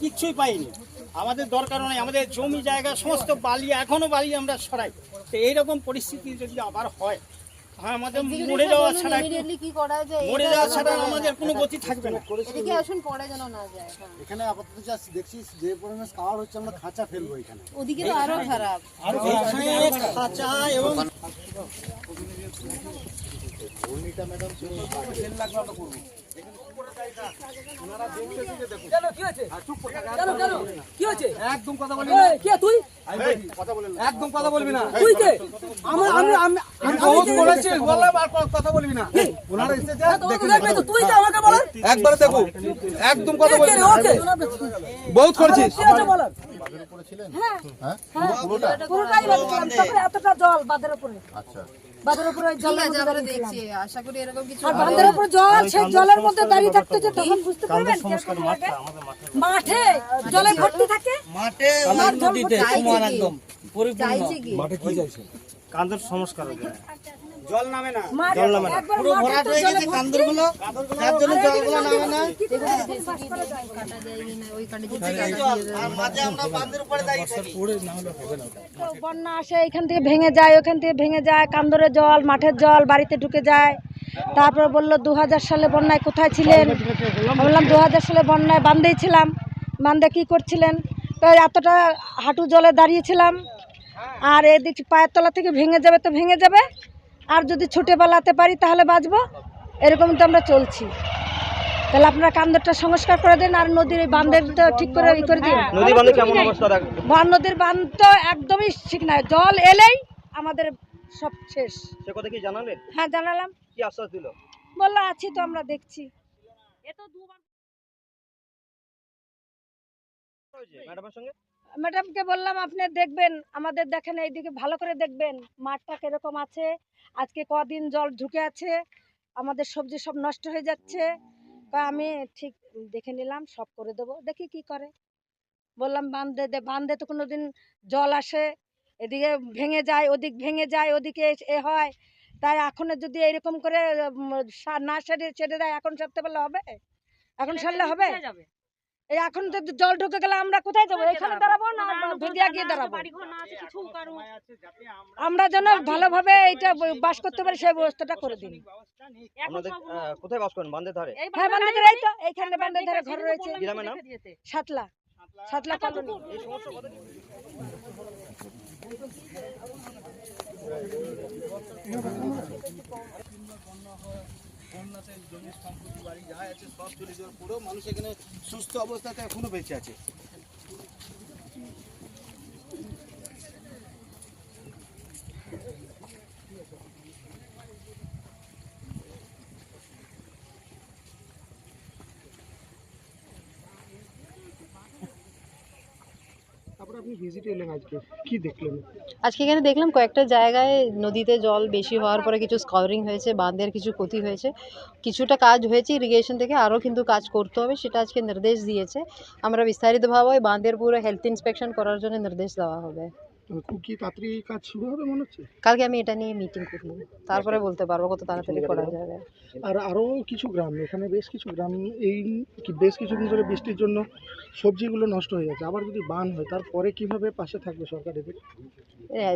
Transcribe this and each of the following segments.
সরাইনি আমাদের দরকার নয় আমাদের জমি জায়গা সমস্ত বালি এখনও বালি আমরা সরাই তো এইরকম পরিস্থিতি যদি আবার হয় হ্যাঁ আমাদের মরে যাওয়া ছাড়া মরে যাওয়া ছাড়া আমাদের কোনো গতি থাকবে না এদিকে পরে যেন না হ্যাঁ। এখানে আপাতত যা দেখছি যে পরিমাণ কাওয়ার হচ্ছে আমরা খাঁচা ফেলব এখানে ওদিকে তো আরও খারাপ খাঁচা এবং একদম কথা বলবি না কে তুই? একদম কথা বলবি না। তুই কে? আমরা আমি আমি আমি বহুত বলেছি বললাম আর কথা বলবি না। ওনারা এসেছে দেখে নিন। তুই তো আমাকে বলার। একবার দেখো একদম কথা বলবি না। বহুত করেছিস পুরোটাই বাদ দিলাম তারপরে এতটা জল বাঁধের উপরে। বাঁধের উপরে ওই জলের মধ্যে দাঁড়িয়ে দেখছি আশা করি এরকম কিছু আর বাঁধের উপরে জল সেই জলের মধ্যে দাঁড়িয়ে থাকতে যে তখন বুঝতে পারবেন মাঠে জলে ভর্তি থাকে? মাঠে আর জল ভর্তি সমান একদম পরিপূর্ণ। চাইছে কি? কান্দর সংস্কার হবে জল নামে না। মাঠে একবার পুরো ভরাট তো হয়ে গেছে। কান্দরগুলো তার জন্য জলগুলো নামে না। কি করে পাস করা যায়? কাটা যায় কি না ওই কাটে যেতে কাটা আর মাঝে আমরা বাঁধের উপরে দাঁড়িয়ে থাকি তো বন্যা আসে এখান থেকে ভেঙে যায় ওখান থেকে ভেঙে যায় কান্দরের জল মাঠের জল বাড়িতে ঢুকে যায়। তারপর বলল দু হাজার সালে বন্যায় কোথায় ছিলেন? বললাম দু হাজার সালে বন্যায় বান্ধেই ছিলাম। বান্ধে কী করছিলেন? তো এতটা হাঁটু জলে দাঁড়িয়েছিলাম। আর এদিক পায়ের তলা থেকে ভেঙে যাবে তো ভেঙে যাবে। আর যদি ছুটে পালাতে পারি তাহলে বাঁচবো? এরকম তো আমরা চলছি। তাহলে আপনারা কান্দরটা সংস্কার করে দেন আর নদীর এই বান্ধের তো ঠিক করে ই করে দিন। নদী বাঁধে কেমন অবস্থা দেখ ভান নদীর বাঁধ তো একদমই ঠিক নাই জল এলেই আমাদের সব শেষ। সে কথা কি জানালেন? হ্যাঁ জানালাম। কি আশ্বাস দিল? বলল আছি তো আমরা দেখছি। ম্যাডামের সঙ্গে? ম্যাডামকে বললাম আপনি দেখবেন আমাদের দেখেন এইদিকে ভালো করে দেখবেন মাঠটা কীরকম আছে। আজকে কদিন জল ঢুকে আছে আমাদের সবজি সব নষ্ট হয়ে যাচ্ছে। আমি ঠিক দেখে নিলাম সব করে দেবো দেখি কি করে। বললাম বান্ধে দে বান্ধে তো কোনো দিন জল আসে এদিকে ভেঙে যায় ওদিক ভেঙে যায় ওদিকে এ হয়। তাই এখন যদি এরকম করে না সেরে ছেড়ে দেয় এখন সারতে পারলে হবে? এখন সারলে হবে? এখন তো জল ঢুকে গেলে আমরা কোথায় যাব? এখানে দাঁড়াবো না? ভেদিয়া গিয়ে দাঁড়াবো? আমরা যেন ভালোভাবে এইটা ব- বাস করতে পারি সেই ব্যবস্থাটা করে দিন। কোথায় বাস করেন? বান্ধের ধারে? হ্যাঁ বান্ধবের এই তো এইখানে বান্ধবের ধারে ঘর রয়েছে। গ্রামের নাম সাতলা সাতলা। কলোনি। এই বন্যাতে জমি, সম্পত্তি, বাড়ি, যা আছে সব চলে যাওয়ার পরেও মানুষ এখানে সুস্থ অবস্থাতে এখনও বেঁচে আছে। আজকে? আজকে এখানে দেখলাম কয়েকটা জায়গায় নদীতে জল বেশি হওয়ার পরে কিছু স্কাউরিং হয়েছে, বাঁধের কিছু ক্ষতি হয়েছে। কিছুটা কাজ হয়েছে ইরিগেশন থেকে আরও কিন্তু কাজ করতে হবে, সেটা আজকে নির্দেশ দিয়েছে। আমরা বিস্তারিতভাবে বাঁধের পুরো হেলথ ইন্সপেকশন করার জন্য নির্দেশ দেওয়া হবে। খুব কি তাড়াতাড়ি কাজ শুরু হবে মনে হচ্ছে? কালকে আমি এটা নিয়ে মিটিং করব। তারপরে বলতে পারব কত তাড়াতাড়ি করা যাবে। আর আরও কিছু গ্রাম এখানে বেশ কিছু গ্রাম এই কি বেশ কিছুদিন ধরে বৃষ্টির জন্য সবজিগুলো নষ্ট হয়ে যাচ্ছে আবার যদি বান হয় তারপরে কীভাবে পাশে থাকবে সরকার এদের?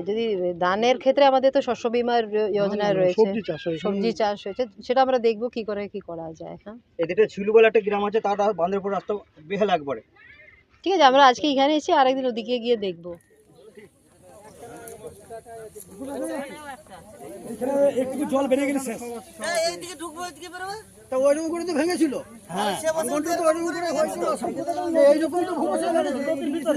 যদি ধানের ক্ষেত্রে আমাদের তো শস্য বিমার যোজনায় রয়েছে। সবজি চাষ হয় সবজি চাষ হয়েছে সেটা আমরা দেখব কি করে কি করা যায় হ্যাঁ? এদিকে ছিলু বলে একটা গ্রাম আছে তার বাঁধের উপর রাস্তা বেহাল একবারে। ঠিক আছে আমরা আজকে এখানে এসেছি আরেকদিন ওদিকে গিয়ে দেখব। একটু জল বেড়ে গেলে শেষ এইদিকে ঢুকবো এইদিকে বেরোবে তা ওইরকম করে তো ভেঙেছিল হ্যাঁ তো এইরকম তো ভূমিকা